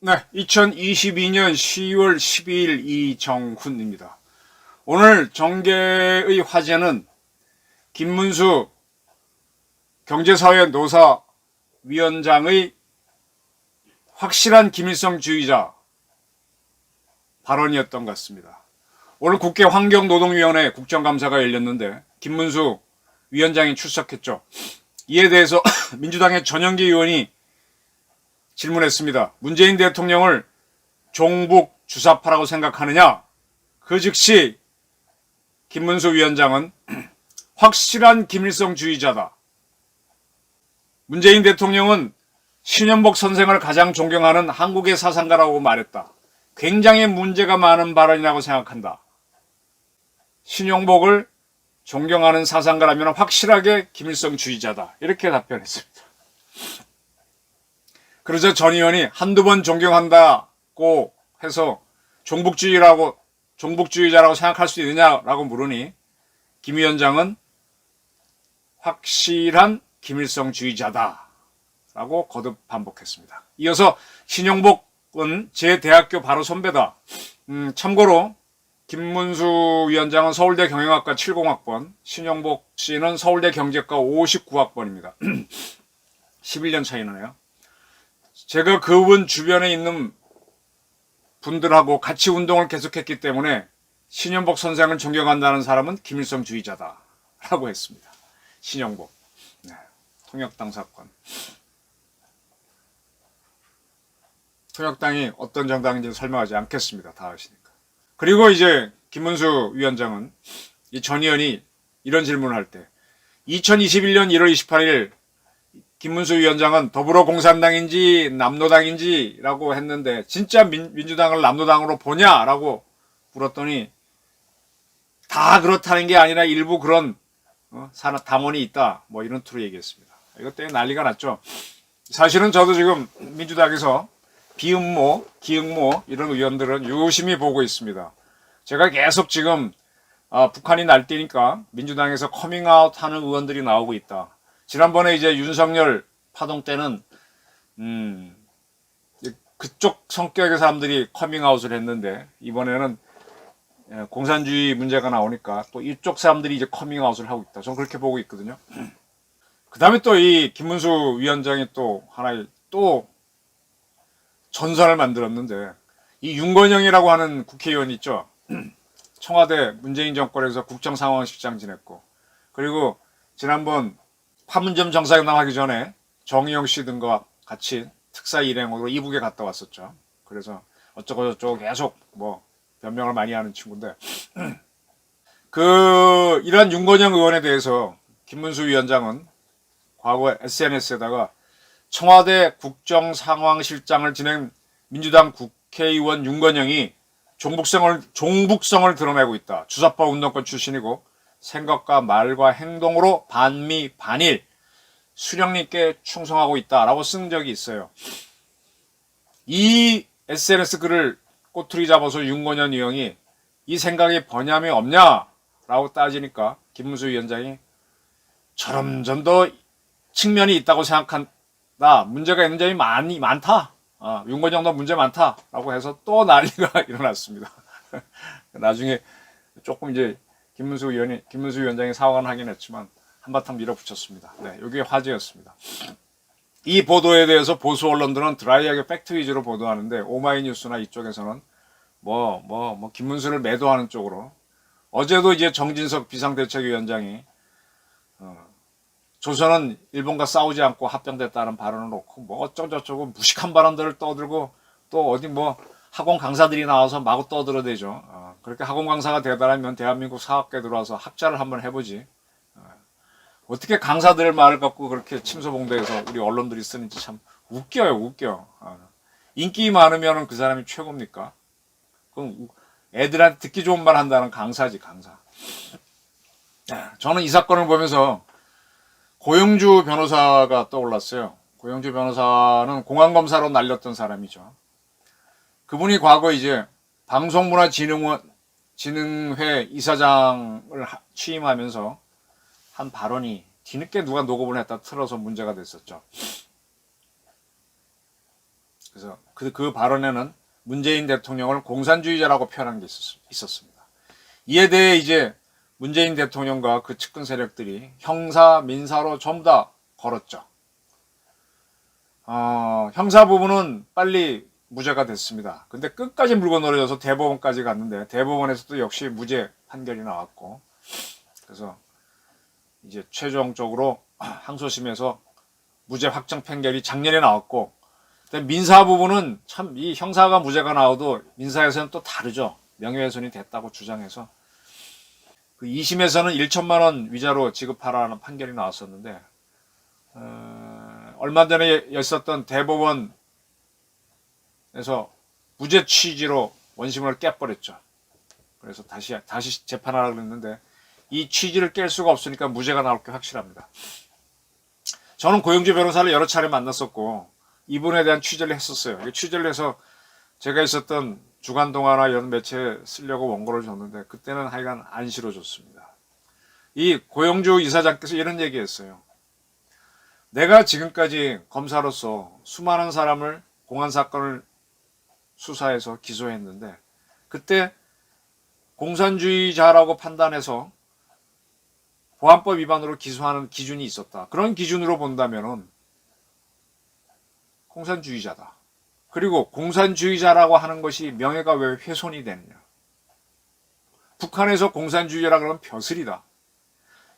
네, 2022년 10월 12일 이정훈입니다. 오늘 정계의 화제는 김문수 경제사회 노사 위원장의 확실한 김일성주의자 발언이었던 것 같습니다. 오늘 국회 환경노동위원회 국정감사가 열렸는데 김문수 위원장이 출석했죠. 이에 대해서 민주당의 전영기 의원이 질문했습니다. 문재인 대통령을 종북 주사파라고 생각하느냐? 그 즉시 김문수 위원장은 확실한 김일성주의자다. 문재인 대통령은 신현복 선생을 가장 존경하는 한국의 사상가라고 말했다. 굉장히 문제가 많은 발언이라고 생각한다. 신용복을 존경하는 사상가라면 확실하게 김일성 주의자다. 이렇게 답변했습니다. 그러자 전 의원이 한두 번 존경한다고 해서 종북주의라고 종북주의자라고 생각할 수 있느냐라고 물으니 김 위원장은 확실한 김일성 주의자다 라고 거듭 반복했습니다. 이어서 신용복은 제 대학교 바로 선배다. 음, 참고로 김문수 위원장은 서울대 경영학과 70학번, 신용복 씨는 서울대 경제과 59학번입니다. 11년 차이 나네요. 제가 그분 주변에 있는 분들하고 같이 운동을 계속했기 때문에 신영복 선생을 존경한다는 사람은 김일성 주의자다. 라고 했습니다. 신영복. 네. 통역당 사건. 통역당이 어떤 정당인지 설명하지 않겠습니다. 다 아시니까. 그리고 이제 김문수 위원장은 이 전 의원이 이런 질문을 할 때 2021년 1월 28일 김문수 위원장은 더불어공산당인지 남노당인지라고 했는데 진짜 민, 민주당을 남노당으로 보냐라고 물었더니 다 그렇다는 게 아니라 일부 그런 어, 당원이 있다 뭐 이런 투로 얘기했습니다. 이것 때문에 난리가 났죠. 사실은 저도 지금 민주당에서 비음모, 기응모 이런 의원들은 유심히 보고 있습니다. 제가 계속 지금 아, 북한이 날뛰니까 민주당에서 커밍아웃 하는 의원들이 나오고 있다. 지난번에 이제 윤석열 파동 때는 음, 그쪽 성격의 사람들이 커밍아웃을 했는데 이번에는 예, 공산주의 문제가 나오니까 또 이쪽 사람들이 이제 커밍아웃을 하고 있다. 저는 그렇게 보고 있거든요. 그 다음에 또 이 김문수 위원장이 또 하나의 또 전선을 만들었는데 이 윤건영이라고 하는 국회의원 있죠. 청와대 문재인 정권에서 국정상황실장 지냈고 그리고 지난번 판문점 정상회담 하기 전에 정의용 씨 등과 같이 특사 일행으로 이북에 갔다 왔었죠. 그래서 어쩌고 저쩌고 계속 뭐 변명을 많이 하는 친구인데 그 이러한 윤건영 의원에 대해서 김문수 위원장은 과거 SNS에다가 청와대 국정상황실장을 지낸 민주당 국회의원 윤건영이 종북성을 종북성을 드러내고 있다. 주사파 운동권 출신이고 생각과 말과 행동으로 반미 반일 수령님께 충성하고 있다라고 쓴 적이 있어요. 이 SNS 글을 꼬투리 잡아서 윤건현 의원이 이 생각에 번ям이 없냐라고 따지니까 김문수 위원장이 저런 점도 측면이 있다고 생각한 다. 문제가 있는 점이 많이 많다. 아, 윤건영도 문제 많다라고 해서 또 난리가 일어났습니다. 나중에 조금 이제 김문수 의원이 김문수 위원장이 사과는 하긴 했지만 한바탕 밀어붙였습니다. 네, 이게 화제였습니다. 이 보도에 대해서 보수 언론들은 드라이하게 팩트 위주로 보도하는데 오마이뉴스나 이쪽에서는 뭐 뭐뭐 김문수를 매도하는 쪽으로 어제도 이제 정진석 비상대책위원장이 어, 조선은 일본과 싸우지 않고 합병됐다는 발언을 놓고 뭐 어쩌고저쩌고 무식한 발언들을 떠들고 또 어디 뭐 학원 강사들이 나와서 마구 떠들어대죠. 어, 그렇게 학원 강사가 되다라면 대한민국 사학계 들어와서 학자를 한번 해보지. 어, 어떻게 강사들의 말을 갖고 그렇게 침소봉대해서 우리 언론들이 쓰는지 참 웃겨요, 웃겨. 어, 인기 많으면 그 사람이 최고입니까? 그럼 애들한테 듣기 좋은 말 한다는 강사지, 강사. 저는 이 사건을 보면서 고영주 변호사가 떠올랐어요. 고영주 변호사는 공안검사로 날렸던 사람이죠. 그분이 과거 이제 방송문화진흥원 진흥회 이사장을 하- 취임하면서 한 발언이 뒤늦게 누가 녹음을 했다 틀어서 문제가 됐었죠. 그래서 그, 그 발언에는 문재인 대통령을 공산주의자라고 표현한 게 있었, 있었습니다. 이에 대해 이제 문재인 대통령과 그 측근 세력들이 형사, 민사로 전부 다 걸었죠. 어, 형사 부분은 빨리 무죄가 됐습니다. 근데 끝까지 물고 늘어져서 대법원까지 갔는데 대법원에서도 역시 무죄 판결이 나왔고 그래서 이제 최종적으로 항소심에서 무죄 확정 판결이 작년에 나왔고 근데 민사 부분은 참 이 형사가 무죄가 나와도 민사에서는 또 다르죠. 명예훼손이 됐다고 주장해서 그 2심에서는 1천만 원 위자료 지급하라는 판결이 나왔었는데 어, 얼마 전에 있었던 대법원에서 무죄 취지로 원심을 깨버렸죠. 그래서 다시 다시 재판하라고 했는데 이 취지를 깰 수가 없으니까 무죄가 나올 게 확실합니다. 저는 고영주 변호사를 여러 차례 만났었고 이분에 대한 취재를 했었어요. 이 취재를 해서 제가 있었던 주간 동화나 이런 매체에 쓰려고 원고를 줬는데 그때는 하여간 안 실어줬습니다. 이 고영주 이사장께서 이런 얘기했어요. 내가 지금까지 검사로서 수많은 사람을 공안 사건을 수사해서 기소했는데 그때 공산주의자라고 판단해서 보안법 위반으로 기소하는 기준이 있었다. 그런 기준으로 본다면은 공산주의자다. 그리고 공산주의자라고 하는 것이 명예가 왜 훼손이 되느냐. 북한에서 공산주의자라 그러면 벼슬이다.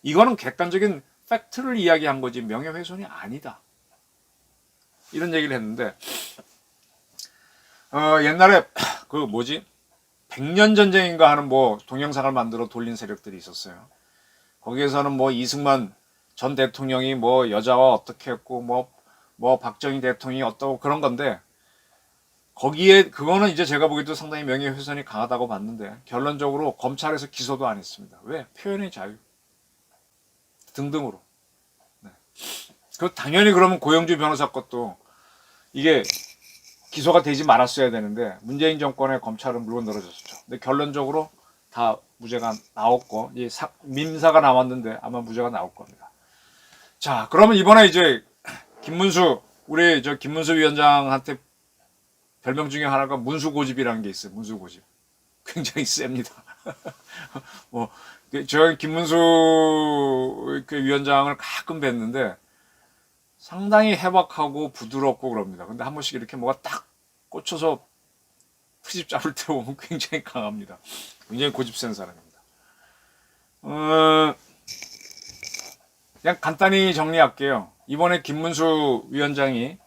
이거는 객관적인 팩트를 이야기한 거지 명예훼손이 아니다. 이런 얘기를 했는데 어, 옛날에 그 뭐지 백년 전쟁인가 하는 뭐 동영상을 만들어 돌린 세력들이 있었어요. 거기에서는 뭐 이승만 전 대통령이 뭐 여자와 어떻게 했고 뭐뭐 박정희 대통령이 어떠고 그런 건데 거기에 그거는 이제 제가 보기에도 상당히 명예훼손이 강하다고 봤는데 결론적으로 검찰에서 기소도 안 했습니다. 왜? 표현의 자유 등등으로. 네. 그 당연히 그러면 고영주 변호사 것도 이게 기소가 되지 말았어야 되는데 문재인 정권의 검찰은 물론 늘어졌죠. 근데 결론적으로 다 무죄가 나왔고 이 사- 민사가 나왔는데 아마 무죄가 나올 겁니다. 자, 그러면 이번에 이제 김문수 우리 저 김문수 위원장한테 별명 중에 하나가 문수고집이라는 게 있어요. 문수고집. 굉장히 셉니다. 뭐, 그저 김문수 그 위원장을 가끔 뵀는데 상당히 해박하고 부드럽고 그럽니다. 근데 한 번씩 이렇게 뭐가 딱 꽂혀서 트집 잡을 때 보면 굉장히 강합니다. 굉장히 고집센 사람입니다. 어, 그냥 간단히 정리할게요. 이번에 김문수 위원장이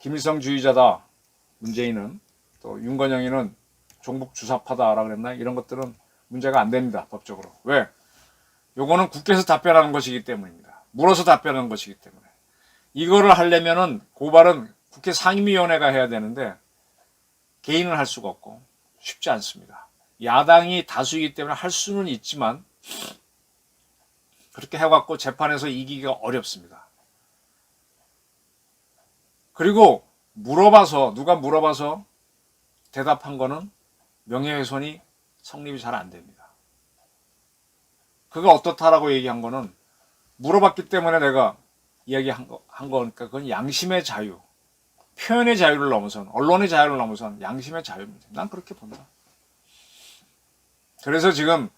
김일성주의자다. 문재인은 또 윤건영이는 종북 주사파다라 그랬나? 이런 것들은 문제가 안 됩니다 법적으로. 왜? 요거는 국회에서 답변하는 것이기 때문입니다. 물어서 답변하는 것이기 때문에. 이거를 하려면은 고발은 국회 상임위원회가 해야 되는데 개인은 할 수가 없고 쉽지 않습니다. 야당이 다수이기 때문에 할 수는 있지만 그렇게 해갖고 재판에서 이기기가 어렵습니다. 그리고 물어봐서 누가 물어봐서 대답한 거는 명예훼손이 성립이 잘 안 됩니다. 그가 어떻다라고 얘기한 거는 물어봤기 때문에 내가 이야기한 거, 한 거니까 그건 양심의 자유, 표현의 자유를 넘어선, 언론의 자유를 넘어선 양심의 자유입니다. 난 그렇게 본다. 그래서 지금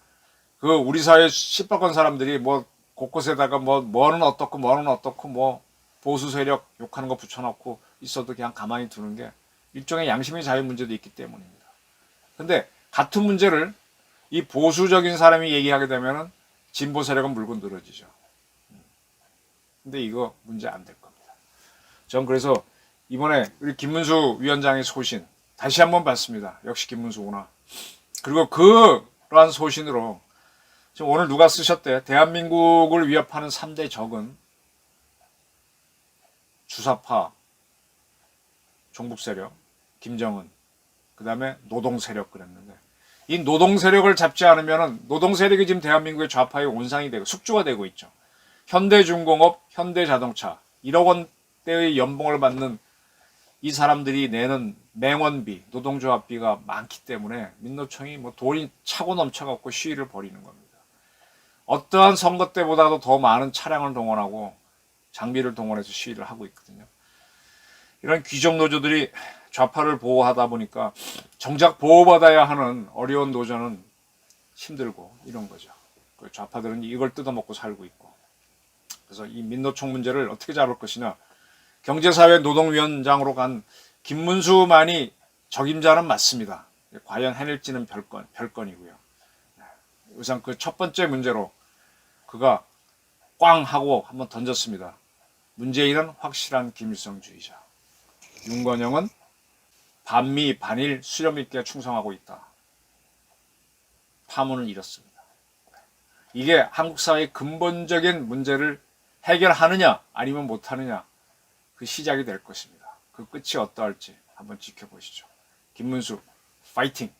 그 우리 사회 시뻘건 사람들이 뭐 곳곳에다가 뭐 뭐는 어떻고 뭐는 어떻고 뭐 보수 세력 욕하는 거 붙여놓고 있어도 그냥 가만히 두는 게 일종의 양심의 자유 문제도 있기 때문입니다. 근데 같은 문제를 이 보수적인 사람이 얘기하게 되면은 진보 세력은 물고 늘어지죠. 근데 이거 문제 안 될 겁니다. 전 그래서 이번에 우리 김문수 위원장의 소신 다시 한번 봤습니다. 역시 김문수구나. 그리고 그러한 소신으로 지금 오늘 누가 쓰셨대? 대한민국을 위협하는 3대 적은 주사파, 종북 세력, 김정은, 그 다음에 노동 세력 그랬는데 이 노동 세력을 잡지 않으면은 노동 세력이 지금 대한민국의 좌파의 온상이 되고 숙주가 되고 있죠. 현대중공업, 현대자동차 1억 원대의 연봉을 받는 이 사람들이 내는 맹원비, 노동조합비가 많기 때문에 민노총이 뭐 돈이 차고 넘쳐갖고 시위를 벌이는 겁니다. 어떠한 선거 때보다도 더 많은 차량을 동원하고 장비를 동원해서 시위를 하고 있거든요. 이런 귀족 노조들이 좌파를 보호하다 보니까 정작 보호받아야 하는 어려운 노조는 힘들고 이런 거죠. 그 좌파들은 이걸 뜯어먹고 살고 있고. 그래서 이 민노총 문제를 어떻게 잡을 것이냐. 경제사회 노동위원장으로 간 김문수만이 적임자는 맞습니다. 과연 해낼지는 별건, 별건이고요. 우선 그 첫 번째 문제로 그가 꽝 하고 한번 던졌습니다. 문재인은 확실한 김일성주의자. 윤건영은 반미 반일 수렴 있게 충성하고 있다. 파문을 일었습니다. 이게 한국 사회의 근본적인 문제를 해결하느냐 아니면 못하느냐 그 시작이 될 것입니다. 그 끝이 어떠할지 한번 지켜보시죠. 김문수 파이팅!